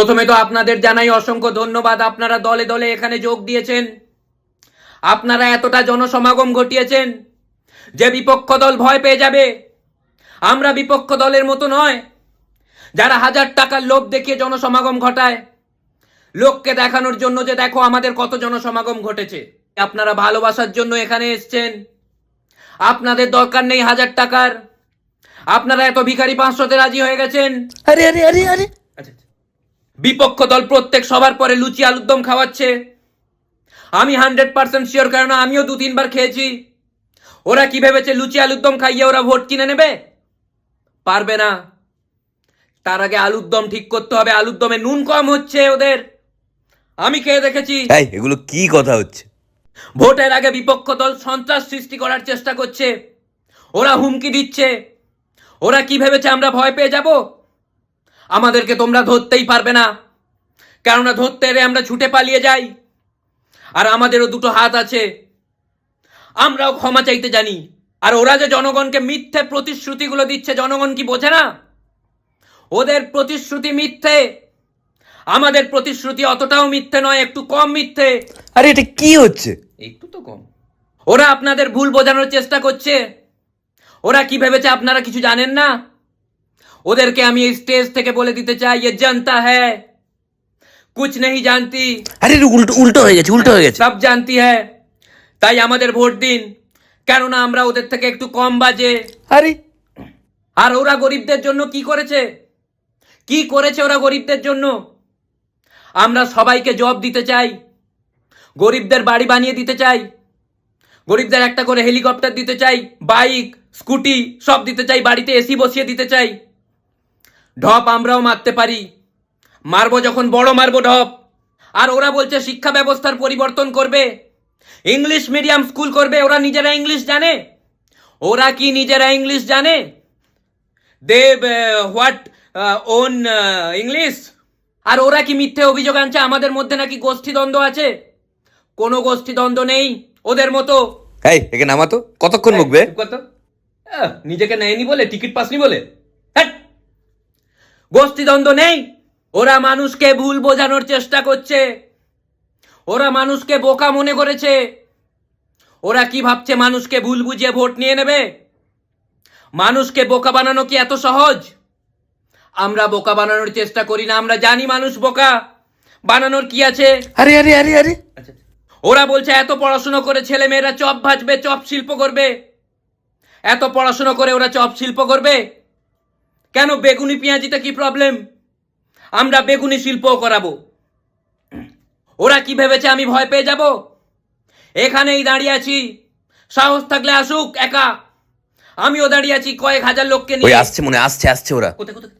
প্রথমে তো আপনাদের জানাই অসংখ্য ধন্যবাদ। আপনারা দলে দলে এখানে যোগ দিয়েছেন। আপনারা এতটা জনসমাগম ঘটিয়েছেন যে বিপক্ষ দল ভয় পেয়ে যাবে। আমরা বিপক্ষ দলের মতো নয়। যারা হাজার টাকার লোভ দেখিয়ে জনসমাগম ঘটায় লোককে দেখানোর জন্য যে দেখো আমাদের কত জনসমাগম ঘটেছে। আপনারা ভালোবাসার জন্য এখানে এসছেন। আপনাদের দরকার নেই হাজার টাকার। আপনারা এত ভিখারি পাঁচশোতে রাজি হয়ে গেছেন। আরে আরে আরে আরে। আচ্ছা আচ্ছা। বিপক্ষ দল প্রত্যেক সবার পরে লুচি আলুর দম খাওয়াচ্ছে। আমি হান্ড্রেড পার্সেন্ট শিওর কেননা আমিও দু তিনবার খেয়েছি। ওরা কি ভেবেছে লুচি আলুর দম খাইয়ে ওরা ভোট কিনে নেবে? পারবে না। তার আগে আলুর দম ঠিক করতে হবে। আলুর দমে নুন কম হচ্ছে ওদের। আমি খেয়ে দেখেছি। এগুলো কি কথা হচ্ছে? ভোটের আগে বিপক্ষ দল সন্ত্রাস সৃষ্টি করার চেষ্টা করছে। ওরা হুমকি দিচ্ছে। ওরা কি ভেবেছে আমরা ভয় পেয়ে যাব? আমাদেরকে তোমরা ধরতেই পারবে না। কেননা ধরতে এলে আমরা ছুটে পালিয়ে যাই। আর আমাদেরও দুটো হাত আছে। আমরাও ক্ষমা চাইতে জানি। আর ওরা যে জনগণকে মিথ্যে প্রতিশ্রুতিগুলো দিচ্ছে জনগণ কি বোঝে না? ওদের প্রতিশ্রুতি মিথ্যে। আমাদের প্রতিশ্রুতি অতটাও মিথ্যে নয় একটু কম মিথ্যে। আরে এটা কি হচ্ছে? একটু তো কম। ওরা আপনাদের ভুল বোঝানোর চেষ্টা করছে। ওরা কি ভেবেছে আপনারা কিছু জানেন না? ওদেরকে আমি এই স্টেজ থেকে বলে দিতে চাই ये जनता है कुछ नहीं जानती আরে এটা উল্টো উল্টো হয়ে গেছে উল্টো হয়ে গেছে সব জানতি है তাই আমাদের ভোট দিন কেননা আমরা ওদের থেকে একটু কম বাজে আরে আর ওরা গরিবদের জন্য কি করেছে কি করেছে ওরা গরিবদের জন্য আমরা সবাইকে জব দিতে চাই গরিবদের বাড়ি বানিয়ে দিতে চাই গরিবদের একটা করে হেলিকপ্টার দিতে চাই বাইক স্কুটি সব দিতে চাই বাড়িতে এসি বসিয়ে দিতে চাই ঢপ আমরাও মারতে পারি। মারবো যখন বড় মারবো ঢপ। আর ওরা বলছে শিক্ষা ব্যবস্থার পরিবর্তন করবে। ইংলিশ মিডিয়াম স্কুল করবে ওরা নিজেরা ইংলিশ জানে। ওরা কি নিজেরা ইংলিশ জানে? দেব হোয়াট ওন ইংলিশ? আর ওরা কি মিথ্যে অভিযোগ আনছে? আমাদের মধ্যে নাকি গোষ্ঠী দ্বন্দ্ব আছে? কোনো গোষ্ঠী দ্বন্দ্ব নেই ওদের মতো। এই একে নামাতো। কতক্ষণ মুখবে? কত নিজেকে নেয়নি বলে টিকিট পাসনি বলে? হ্যাট! গোষ্ঠী দ্বন্দ্ব নেই। ওরা মানুষকে ভুল বোঝানোর চেষ্টা করছে। ওরা মানুষকে বোকা মনে করেছে। ওরা কি ভাবছে মানুষকে ভুল বুঝিয়ে ভোট নিয়ে নেবে? মানুষকে বোকা বানানো কি এত সহজ? আমরা বোকা বানানোর চেষ্টা করি না আমরা জানি মানুষ বোকা। বানানোর কি আছে? আরে আরে আরে আরে। আচ্ছা ওরা বলছে এত পড়াশোনা করে ছেলে মেয়েরা চপ ভাজবে চপ শিল্প করবে। এত পড়াশোনা করে ওরা চপ শিল্প করবে? কেন বেগুনি পেঁয়াজিতে কি প্রবলেম আমরা বেগুনি শিল্পও করাবো। ওরা কি ভেবেছে আমি ভয় পেয়ে যাব? এখানেই দাঁড়িয়ে আছি। সাহস থাকলে আসুক একা। আমিও দাঁড়িয়ে আছি কয়েক হাজার লোককে নিয়ে। আসছে মনে আসছে আসছে ওরা। কোথায় কোথায়?